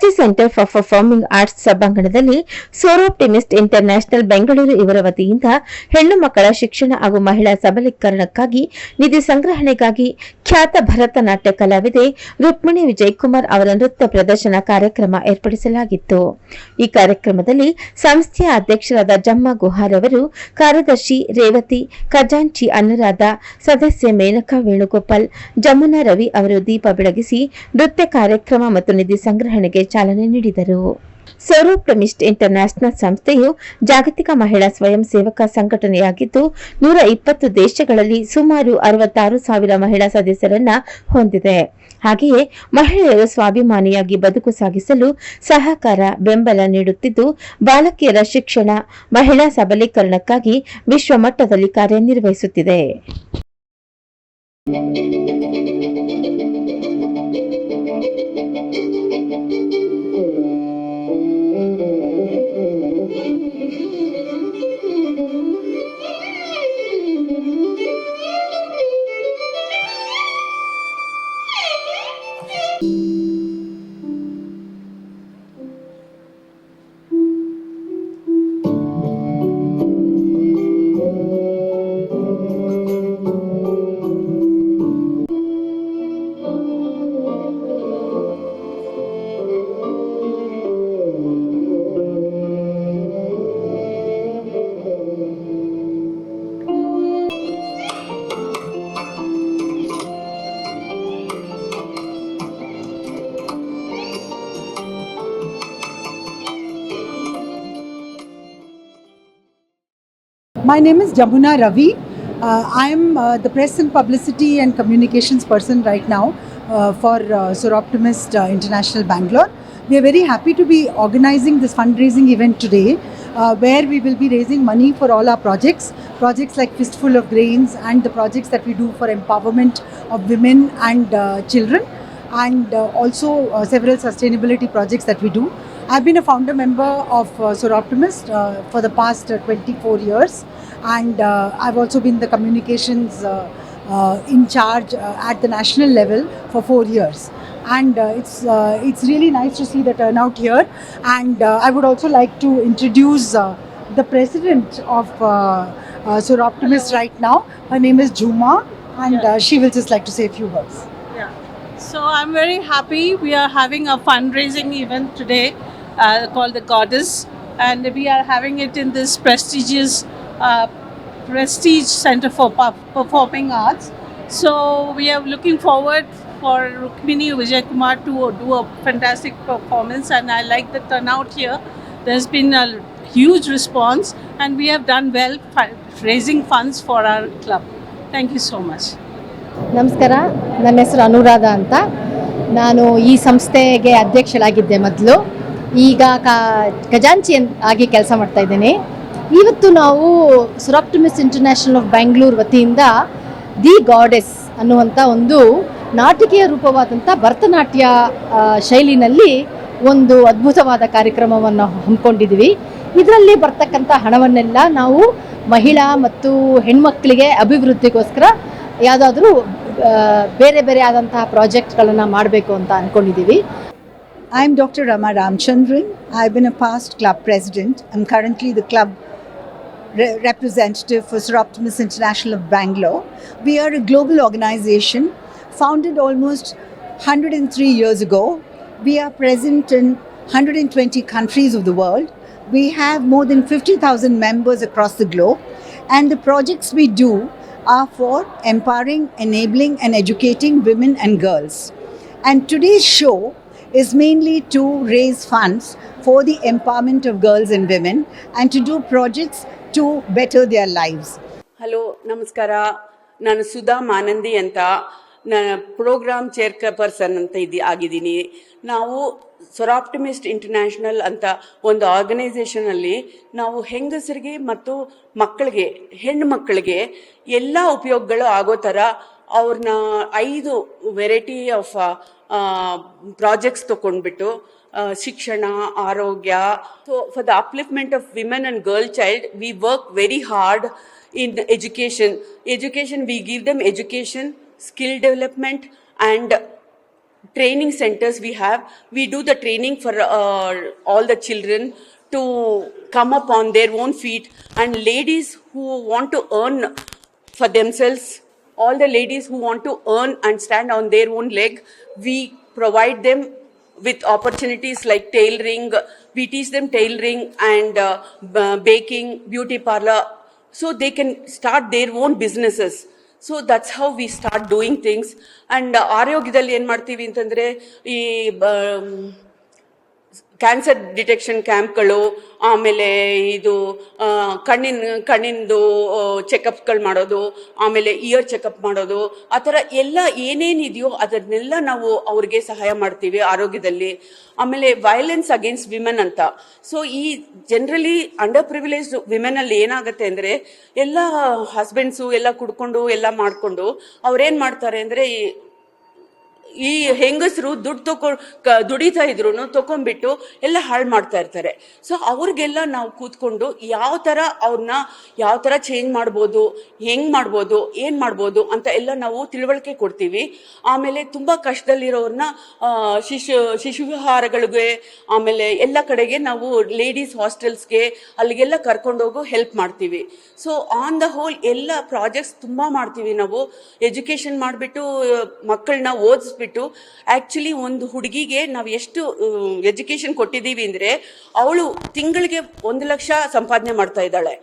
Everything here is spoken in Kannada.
Trustee centre for performing arts ಸಭಾಂಗಣದಲ್ಲಿ ಸೋರೋಪ್ಟಿಮಿಸ್ಟ್ ಇಂಟರ್ನ್ಯಾಷನಲ್ ಬೆಂಗಳೂರು ಇವರ ವತಿಯಿಂದ ಹೆಣ್ಣು ಮಕ್ಕಳ ಶಿಕ್ಷಣ ಹಾಗೂ ಮಹಿಳಾ ಸಬಲೀಕರಣಕ್ಕಾಗಿ ನಿಧಿ ಸಂಗ್ರಹಣೆಗಾಗಿ ಖ್ಯಾತ ಭರತನಾಟ್ಯ ಕಲಾವಿದೆ ರುಕ್ಮಿಣಿ ವಿಜಯಕುಮಾರ್ ಅವರ ನೃತ್ಯ ಪ್ರದರ್ಶನ ಕಾರ್ಯಕ್ರಮ ಏರ್ಪಡಿಸಲಾಗಿತ್ತು. ಈ ಕಾರ್ಯಕ್ರಮದಲ್ಲಿ ಸಂಸ್ಥೆಯ ಅಧ್ಯಕ್ಷರಾದ ಜಮ್ಮ ಗುಹಾರ್ ಅವರು ಕಾರ್ಯದರ್ಶಿ ರೇವತಿ, ಖಜಾಂಚಿ ಅನುರಾಧ, ಸದಸ್ಯ ಮೇನಕಾ ವೇಣುಗೋಪಾಲ್, ಜಮುನಾ ರವಿ ಅವರು ದೀಪ ಬೆಳಗಿಸಿ ನೃತ್ಯ ಕಾರ್ಯಕ್ರಮ ಮತ್ತು ನಿಧಿ ಸಂಗ್ರಹಣೆಗೆ ಚಾಲನೆ ನೀಡಿದರು. ಸೌರೋಪ್ಟಮಿಸ್ಟ್ ಇಂಟರ್ನ್ಯಾಷನಲ್ ಸಂಸ್ಥೆಯು ಜಾಗತಿಕ ಮಹಿಳಾ ಸ್ವಯಂ ಸೇವಕ ಸಂಘಟನೆಯಾಗಿದ್ದು, ನೂರ ಇಪ್ಪತ್ತು ದೇಶಗಳಲ್ಲಿ ಸುಮಾರು ಅರವತ್ತಾರು ಸಾವಿರ ಮಹಿಳಾ ಸದಸ್ಯರನ್ನ ಹೊಂದಿದೆ. ಹಾಗೆಯೇ ಮಹಿಳೆಯರು ಸ್ವಾಭಿಮಾನಿಯಾಗಿ ಬದುಕು ಸಾಗಿಸಲು ಸಹಕಾರ, ಬೆಂಬಲ ನೀಡುತ್ತಿದ್ದು, ಬಾಲಕಿಯರ ಶಿಕ್ಷಣ, ಮಹಿಳಾ ಸಬಲೀಕರಣಕ್ಕಾಗಿ ವಿಶ್ವ ಮಟ್ಟದಲ್ಲಿ ಕಾರ್ಯನಿರ್ವಹಿಸುತ್ತಿದೆ. My name is Jamuna Ravi. Uh, I am uh, the press and publicity and communications person right now uh, for uh, Soroptimist uh, International Bangalore. We are very happy to be organizing this fundraising event today uh, where we will be raising money for all our projects, projects like Fistful of Grains and the projects that we do for empowerment of women and uh, children and uh, also uh, several sustainability projects that we do. I've been a founder member of uh, Soroptimist uh, for the past uh, 24 years, and uh, I've also been the communications uh, uh, in charge uh, at the national level for four years. And uh, it's uh, it's really nice to see the turnout here. And uh, I would also like to introduce uh, the president of uh, uh, Soroptimist right now. Her name is Juma, and uh, she will just like to say a few words. So I'm very happy. We are having a fundraising event today uh, called the Goddess, and we are having it in this prestigious uh, Prestige Center for Performing Arts. So we are looking forward for Rukmini Vijay Kumar to do a fantastic performance, and I like the turnout here. There's been a huge response, and we have done well raising funds for our club. Thank you so much. ನಮಸ್ಕಾರ ನನ್ನ ಹೆಸರು ಅನುರಾಧ ಅಂತ ನಾನು ಈ ಸಂಸ್ಥೆಗೆ ಅಧ್ಯಕ್ಷಳಾಗಿದ್ದೆ ಮೊದಲು ಈಗ ಖಜಾಂಚಿ ಆಗಿ ಕೆಲಸ ಮಾಡ್ತಾ ಇದ್ದೇನೆ. ಇವತ್ತು ನಾವು ಸುರಾಪ್ಟಮಿಸ್ ಇಂಟರ್ನ್ಯಾಷನಲ್ ಆಫ್ ಬ್ಯಾಂಗ್ಳೂರ್ ವತಿಯಿಂದ ದಿ ಗಾಡೆಸ್ ಅನ್ನುವಂಥ ಒಂದು ನಾಟಕೀಯ ರೂಪವಾದಂಥ ಭರತನಾಟ್ಯ ಶೈಲಿನಲ್ಲಿ ಒಂದು ಅದ್ಭುತವಾದ ಕಾರ್ಯಕ್ರಮವನ್ನು ಹಮ್ಮಿಕೊಂಡಿದ್ದೀವಿ. ಇದರಲ್ಲಿ ಬರ್ತಕ್ಕಂಥ ಹಣವನ್ನೆಲ್ಲ ನಾವು ಮಹಿಳಾ ಮತ್ತು ಹೆಣ್ಮಕ್ಕಳಿಗೆ ಅಭಿವೃದ್ಧಿಗೋಸ್ಕರ ಯಾವುದಾದ್ರೂ ಬೇರೆ ಬೇರೆ ಆದಂತಹ ಪ್ರಾಜೆಕ್ಟ್ಗಳನ್ನು ಮಾಡಬೇಕು ಅಂತ ಅಂದ್ಕೊಂಡಿದ್ದೀವಿ I'm Dr. Rama Ramchandran. I've been a past club president. I'm currently the club re- representative for Seroptimus International of Bangalore. We are a global organization founded almost 103 years ago. We are present in 120 countries of the world. We have more than 50,000 members across the globe. And the projects we do are for empowering, enabling, and educating women and girls. And today's show is mainly to raise funds for the empowerment of girls and women and to do projects to better their lives. Hello ನಮಸ್ಕಾರ ನಾನು ಸುಧಾ ಮಾನಂದಿ ಅಂತ ನಾನು ಪ್ರೋಗ್ರಾಮ್ ಚೇರ್ ಪರ್ಸನ್ ಅಂತ ಇದ್ದಿ ಆಗಿದ್ದೀನಿ. ನಾವು ಸೊರಾಪ್ಟಿಮಿಸ್ಟ್ ಇಂಟರ್ನ್ಯಾಷನಲ್ ಅಂತ ಒಂದು ಆರ್ಗನೈಸೇಷನಲ್ಲಿ ನಾವು ಹೆಂಗಸರಿಗೆ ಮತ್ತು ಮಕ್ಕಳಿಗೆ, ಹೆಣ್ಣು ಮಕ್ಕಳಿಗೆ ಎಲ್ಲ ಉಪಯೋಗಗಳು ಆಗೋ ಥರ ಅವ್ರನ್ನ ಐದು ವೆರೈಟಿ ಆಫ್ ಪ್ರಾಜೆಕ್ಟ್ಸ್ ತಗೊಂಡ್ಬಿಟ್ಟು ಆ, ಶಿಕ್ಷಣ ಆರೋಗ್ಯ so for the upliftment of women and girl child we work very hard in education. Education, we give them education, skill development, and training centers we have. We do the training for uh, all the children to come up on their own feet and ladies who want to earn for themselves, all the ladies who want to earn and stand on their own leg, we provide them with opportunities like tailoring. We teach them tailoring and uh, baking, beauty parlor, so they can start their own businesses. So that's how we start doing things and ಆರೋಗ್ಯದಲ್ಲಿ ಏನು ಮಾಡ್ತೀವಿ ಅಂತಂದರೆ ಈ ಕ್ಯಾನ್ಸರ್ ಡಿಟೆಕ್ಷನ್ ಕ್ಯಾಂಪ್ಗಳು ಆಮೇಲೆ ಇದು ಕಣ್ಣಿನ, ಕಣ್ಣಿಂದು ಚೆಕಪ್ಗಳು ಮಾಡೋದು, ಆಮೇಲೆ ಇಯರ್ ಚೆಕಪ್ ಮಾಡೋದು, ಆ ಥರ ಎಲ್ಲ ಏನೇನಿದೆಯೋ ಅದನ್ನೆಲ್ಲ ನಾವು ಅವ್ರಿಗೆ ಸಹಾಯ ಮಾಡ್ತೀವಿ ಆರೋಗ್ಯದಲ್ಲಿ. ಆಮೇಲೆ ವೈಲೆನ್ಸ್ ಅಗೇನ್ಸ್ಟ್ ವಿಮೆನ್ ಅಂತ. ಸೊ ಈ ಜನರಲಿ ಅಂಡರ್ ಪ್ರಿವಿಲೇಜ್ ವಿಮೆನಲ್ಲಿ ಏನಾಗುತ್ತೆ ಅಂದರೆ, ಎಲ್ಲ ಹಸ್ಬೆಂಡ್ಸು ಎಲ್ಲ ಕುಡ್ಕೊಂಡು, ಎಲ್ಲ ಮಾಡಿಕೊಂಡು ಅವ್ರೇನು ಮಾಡ್ತಾರೆ ಅಂದರೆ ಈ ಹೆಂಗಸರು ದುಡ್ಡು ತಕೊ ದುಡಿತಾ ಇದ್ರು ತಕೊಂಡ್ಬಿಟ್ಟು ಎಲ್ಲ ಹಾಳು ಮಾಡ್ತಾ ಇರ್ತಾರೆ. ಸೊ ಅವ್ರಿಗೆಲ್ಲ ನಾವು ಕೂತ್ಕೊಂಡು ಯಾವ ಥರ ಅವ್ರನ್ನ ಯಾವ ಥರ ಚೇಂಜ್ ಮಾಡ್ಬೋದು, ಹೆಂಗ್ ಮಾಡ್ಬೋದು, ಏನು ಮಾಡ್ಬೋದು ಅಂತ ಎಲ್ಲ ನಾವು ತಿಳುವಳಿಕೆ ಕೊಡ್ತೀವಿ. ಆಮೇಲೆ ತುಂಬ ಕಷ್ಟದಲ್ಲಿರೋರನ್ನ ಶಿಶು ಶಿಶು ವಿಹಾರಗಳಿಗೆ, ಆಮೇಲೆ ಎಲ್ಲ ಕಡೆಗೆ ನಾವು ಲೇಡೀಸ್ ಹಾಸ್ಟೆಲ್ಸ್ಗೆ ಅಲ್ಲಿಗೆಲ್ಲ ಕರ್ಕೊಂಡೋಗು ಹೆಲ್ಪ್ ಮಾಡ್ತೀವಿ. ಸೊ ಆನ್ ದ ಹೋಲ್ ಎಲ್ಲ ಪ್ರಾಜೆಕ್ಟ್ಸ್ ತುಂಬ ಮಾಡ್ತೀವಿ ನಾವು. ಎಜುಕೇಷನ್ ಮಾಡಿಬಿಟ್ಟು ಮಕ್ಕಳನ್ನ ಓದಿಸ್ಬಿಟ್ಟು ಆ್ಯಕ್ಚುಲಿ ಒಂದು ಹುಡುಗಿಗೆ ನಾವು ಎಷ್ಟು ಎಜುಕೇಷನ್ ಕೊಟ್ಟಿದ್ದೀವಿ ಅಂದರೆ ಅವಳು ತಿಂಗಳಿಗೆ ಒಂದು ಲಕ್ಷ ಸಂಪಾದನೆ ಮಾಡ್ತಾ ಇದ್ದಾಳೆ.